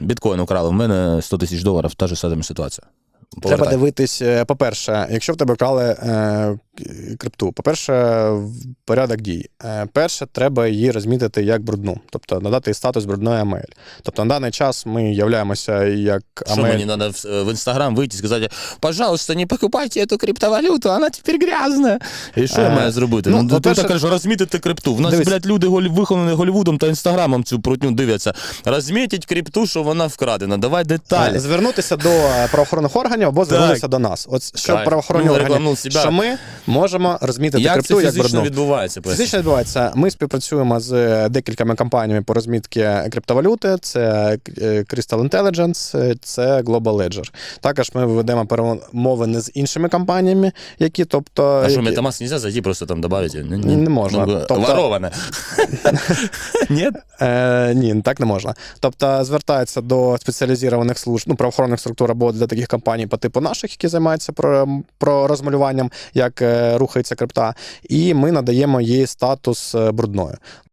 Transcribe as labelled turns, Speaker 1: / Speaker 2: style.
Speaker 1: Біткоін украли, в мене 100 тисяч доларів, та ж сама ситуація.
Speaker 2: Треба дивитись, е, по-перше, якщо в тебе вкрали е, крипту, по-перше, порядок дій. Е, перше, треба її розмітити як брудну, тобто надати статус брудної AML. Тобто на даний час ми являємося як
Speaker 1: Що мені треба в, інстаграм вийти і сказати, пожалуйста, не покупайте цю криптовалюту, вона тепер грязна. І що я
Speaker 2: Е,
Speaker 1: маю зробити?
Speaker 2: ну,
Speaker 1: Ну, ти так кажеш, розмітити крипту. В нас,
Speaker 2: Дивись.
Speaker 1: блядь, люди виховані Голлівудом та інстаграмом цю прутню дивляться. Розмітіть крипту, що вона вкрадена. Давай деталі.
Speaker 2: Е, Звернутися до правоохоронних органів або звернулися до нас. От що правоохоронні
Speaker 1: Ну,
Speaker 2: органи, що ми можемо розмітити
Speaker 1: Як
Speaker 2: крипту
Speaker 1: це
Speaker 2: як брудну.
Speaker 1: відбувається? поясни?
Speaker 2: Фізично відбувається. Ми співпрацюємо з е, декількома компаніями по розмітки криптовалюти. Це е, Crystal Intelligence, е, це Global Ledger. Також ми ведемо перемовини з іншими компаніями, які, тобто,
Speaker 1: А що,
Speaker 2: які-
Speaker 1: Metamask нельзя зайти, просто там добавити? Ні,
Speaker 2: Не можна.
Speaker 1: Ну,
Speaker 2: Тобто-
Speaker 1: Вороване. Ні?
Speaker 2: Е, ні, так не можна. Тобто звертаються до спеціалізованих служб, ну, правоохоронних структур або для таких компаній по типу наших, які займаються про, про розмалюванням, як рухається крипта, і ми надаємо їй статус е, брудною.